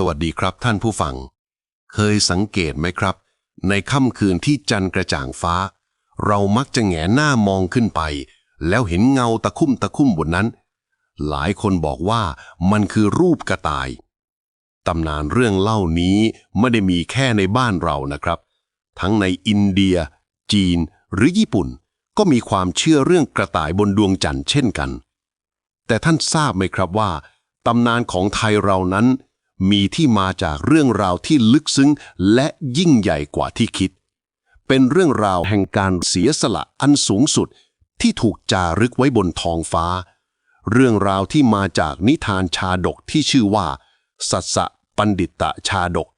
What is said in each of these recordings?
สวัสดีครับท่านผู้ฟัง เคยสังเกตไหมครับ ในค่ำคืนที่จันทร์กระจ่างฟ้า เรามักจะแหงหน้ามองขึ้นไป แล้วเห็นเงาตะคุ่มตะคุ่มบนนั้น หลายคนบอกว่ามันคือรูปกระต่าย ตำนานเรื่องเล่านี้ไม่ได้มีแค่ในบ้านเรานะครับ ทั้งในอินเดีย จีน หรือญี่ปุ่น ก็มีความเชื่อเรื่องกระต่ายบนดวงจันทร์เช่นกัน แต่ท่านทราบไหมครับว่าตำนานของไทยเรานั้น มีที่มาจากเรื่องราวที่ลึกซึ้งและยิ่งใหญ่กว่าที่คิด เป็นเรื่องราวแห่งการเสียสละอันสูงสุดที่ถูกจารึกไว้บนท้องฟ้า เรื่องราวที่มาจากนิทานชาดกที่ชื่อว่า สัสะปันดิตตชาดก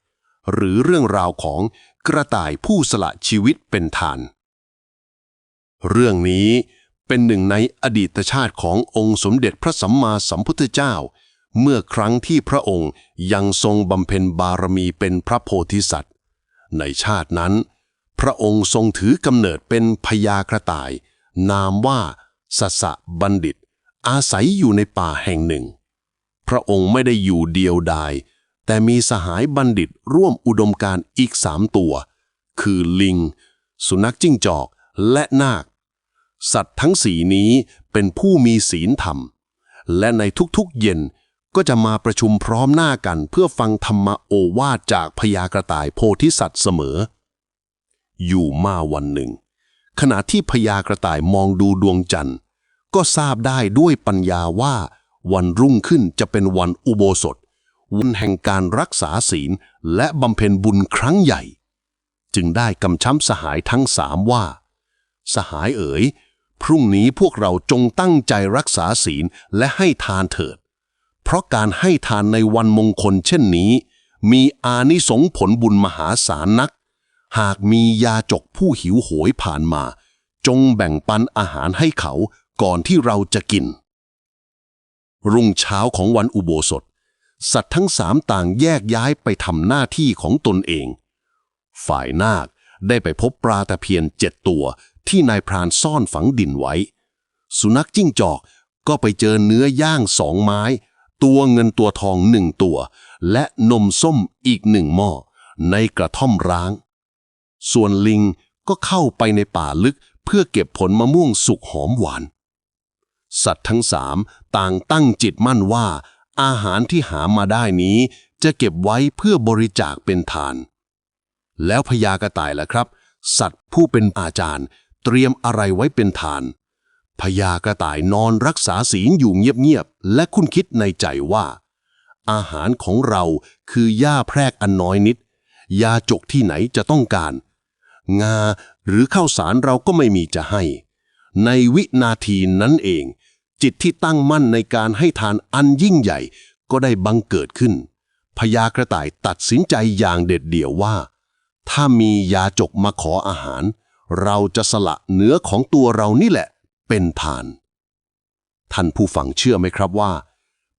หรือเรื่องราวของกระต่ายผู้สละชีวิตเป็นทาน เรื่องนี้เป็นหนึ่งในอดีตชาติขององค์สมเด็จพระสัมมาสัมพุทธเจ้า เมื่อครั้งที่พระองค์ยังทรงบำเพ็ญบารมีเป็นพระโพธิสัตว์ ในชาตินั้น พระองค์ทรงถือกำเนิดเป็นพญากระต่าย นามว่าสัสสะบัณฑิต อาศัยอยู่ในป่าแห่งหนึ่ง พระองค์ไม่ได้อยู่เดียวดาย แต่มีสหายบัณฑิตร่วมอุดมการอีกสามตัว คือลิง สุนัขจิ้งจอกและนาค สัตว์ทั้งสีนี้เป็นผู้มีศีลธรรม และในทุกๆเย็น ก็จะมาประชุมพร้อมหน้ากันเพื่อฟังธรรมโอวาทจากพญากระต่ายโพธิสัตว์เสมอ อยู่มาวันหนึ่ง ขณะที่พญากระต่ายมองดูดวงจันทร์ ก็ทราบได้ด้วยปัญญาว่า วันรุ่งขึ้นจะเป็นวันอุโบสถ วันแห่งการรักษาศีลและบำเพ็ญบุญครั้งใหญ่ จึงได้กำชับสหายทั้งสามว่า สหายเอ๋ยพรุ่งนี้พวกเราจงตั้งใจรักษาศีลและให้ทานเถิด ราะการให้ทานในวันมงคลเช่นนี้ มีอานิสงผลบุญมหาศาลนัก หากมียาจกผู้หิวโหยผ่านมา จงแบ่งปันอาหารให้เขาก่อนที่เราจะกิน รุ่งเช้าของวันอุโบสถ สัตว์ทั้งสามต่างแยกย้ายไปทำหน้าที่ของตนเอง ฝ่ายนาคได้ไปพบปลาตะเพียนเจ็ดตัวที่นายพรานซ่อนฝังดินไว้ สุนัขจิ้งจอกก็ไปเจอเนื้อย่างสองไม้ ตัวเงินตัวทองหนึ่งตัว และนมส้มอีกหนึ่งหม้อในกระท่อมร้าง ส่วนลิงก็เข้าไปในป่าลึกเพื่อเก็บผลมะม่วงสุกหอมหวาน สัตว์ทั้งสามต่างตั้งจิตมั่นว่า อาหารที่หามาได้นี้ จะเก็บไว้เพื่อบริจาคเป็นทาน แล้วพญากระต่ายล่ะครับ สัตว์ผู้เป็นอาจารย์ เตรียมอะไรไว้เป็นทาน พญากระต่ายนอนรักษาศีลอยู่เงียบๆ และคุ้นคิดในใจว่า อาหารของเราคือหญ้าแพรกอันน้อยนิด ยาจกที่ไหนจะต้องการ งาหรือข้าวสารเราก็ไม่มีจะให้ ในวินาทีนั้นเอง จิตที่ตั้งมั่นในการให้ทานอันยิ่งใหญ่ก็ได้บังเกิดขึ้นพญากระต่ายตัดสินใจอย่างเด็ดเดี่ยวว่า ถ้ามียาจกมาขออาหาร เราจะสละเนื้อของตัวเรานี่แหละ เป็นทาน ท่านผู้ฟังเชื่อไหมครับว่า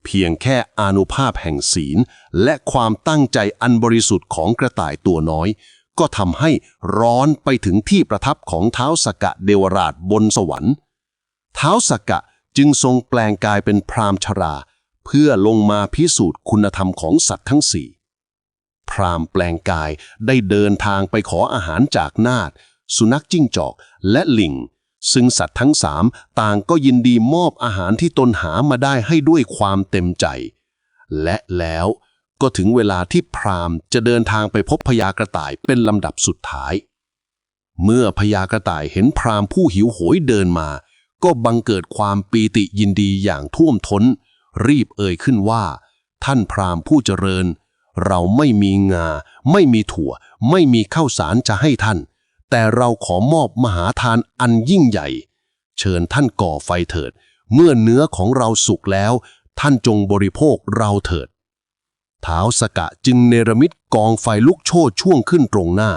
เพียงแค่อานุภาพแห่งศีล และความตั้งใจอันบริสุทธิ์ของกระต่ายตัวน้อย ก็ทำให้ร้อนไปถึงที่ประทับของเท้าสกะเดวราชบนสวรรค์เท้าสกะจึงทรงแปลงกายเป็นพรามชรา เพื่อลงมาพิสูจน์คุณธรรมของสัตว์ทั้งสี่พรามแปลงกายได้เดินทางไปขออาหารจากนาดสุนัขจิ้งจอกและลิง ซึ่งสัตว์ทั้งสามต่างก็ยินดีมอบอาหารที่ตนหามาได้ให้ด้วยความเต็มใจ และแล้วก็ถึงเวลาที่พรามจะเดินทางไปพบพญากระต่ายเป็นลำดับสุดท้าย เมื่อพญากระต่ายเห็นพรามผู้หิวโหยเดินมา ก็บังเกิดความปีติยินดีอย่างท่วมท้น รีบเอ่ยขึ้นว่า ท่านพรามผู้เจริญ เราไม่มีงา ไม่มีถั่ว ไม่มีข้าวสารจะให้ท่าน แต่เราขอมอบมหาทานอันยิ่งใหญ่ เชิญท่านก่อไฟเถิด เมื่อเนื้อของเราสุกแล้ว ท่านจงบริโภคเราเถิดท้าวสกะจึงเนรมิตกองไฟลุกโชนช่วงขึ้นตรงหน้า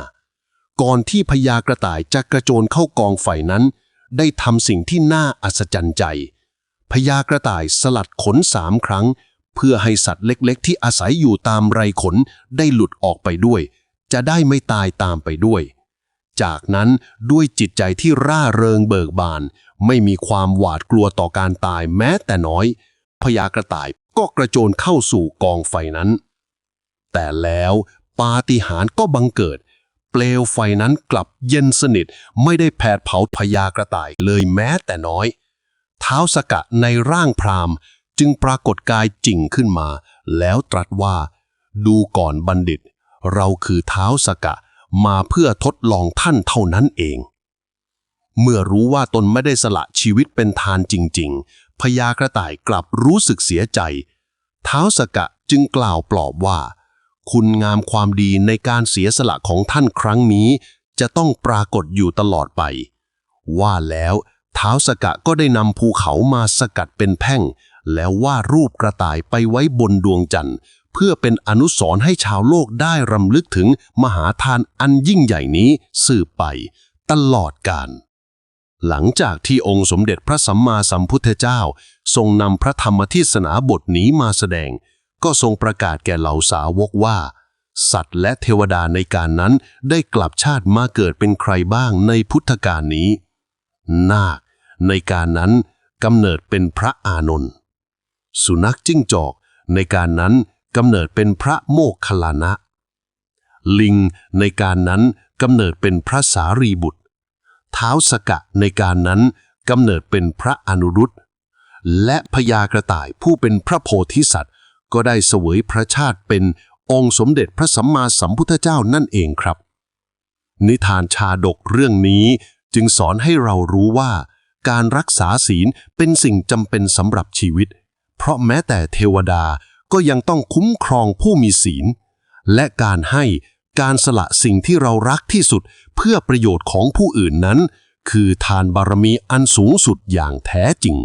ก่อนที่พญากระต่ายจะกระโจนเข้ากองไฟนั้น ได้ทำสิ่งที่น่าอัศจรรย์ใจพญากระต่ายสลัดขนสามครั้ง เพื่อให้สัตว์เล็กๆ ที่อาศัยอยู่ตามไรขนได้หลุดออกไปด้วย จะได้ไม่ตายตามไปด้วย จากนั้นด้วยจิตใจที่ร่าเริงเบิกบาน ไม่มีความหวาดกลัวต่อการตายแม้แต่น้อยพญากระต่ายก็กระโจนเข้าสู่กองไฟนั้น แต่แล้วปาฏิหาริย์ก็บังเกิด เปลวไฟนั้นกลับเย็นสนิทไม่ได้แผดเผาพญากระต่ายเลยแม้แต่น้อย เท้าสกะในร่างพรามจึงปรากฏกายจริงขึ้นมา แล้วตรัสว่า ดูก่อนบัณฑิต เราคือเท้าสกะ มาเพื่อทดลองท่านเท่านั้นเอง เมื่อรู้ว่าตนไม่ได้สละชีวิตเป็นทานจริง ๆพญากระต่ายกลับรู้สึกเสียใจ เท้าสกะจึงกล่าวปลอบว่า คุณงามความดีในการเสียสละของท่านครั้งนี้ จะต้องปรากฏอยู่ตลอดไป ว่าแล้วเท้าสกะก็ได้นำภูเขามาสกัดเป็นแพ่ง แล้ววาดรูปกระต่ายไปไว้บนดวงจันทร์ เพื่อเป็นอนุสรณ์ให้ชาวโลกได้รำลึกถึงมหาทานอันยิ่งใหญ่นี้สืบไป ตลอดกาลหลังจากที่องค์สมเด็จพระสัมมาสัมพุทธเจ้า ทรงนำพระธรรมเทศนาบทนี้มาแสดง ก็ทรงประกาศแก่เหล่าสาวกว่า สัตว์และเทวดาในการนั้นได้กลับชาติมาเกิดเป็นใครบ้างในพุทธกาลนี้ นาค ในการนั้นกำเนิดเป็นพระอานนท์สุนัขจิ้งจอก ในการนั้น กำเนิดเป็นพระโมคคัลลานะ ลิงในการนั้นกำเนิดเป็นพระสารีบุตร เท้าสกะในการนั้นกำเนิดเป็นพระอนุรุตและพญากระต่ายผู้เป็นพระโพธิสัตว์ ก็ได้เสวยพระชาติเป็นองค์สมเด็จพระสัมมาสัมพุทธเจ้านั่นเองครับ นิทานชาดกเรื่องนี้จึงสอนให้เรารู้ว่า การรักษาศีลเป็นสิ่งจำเป็นสำหรับชีวิต เพราะแม้แต่เทวดา ก็ยังต้องคุ้มครองผู้มีศีล และการให้การสละสิ่งที่เรารักที่สุดเพื่อประโยชน์ของผู้อื่นนั้น คือทานบารมีอันสูงสุดอย่างแท้จริง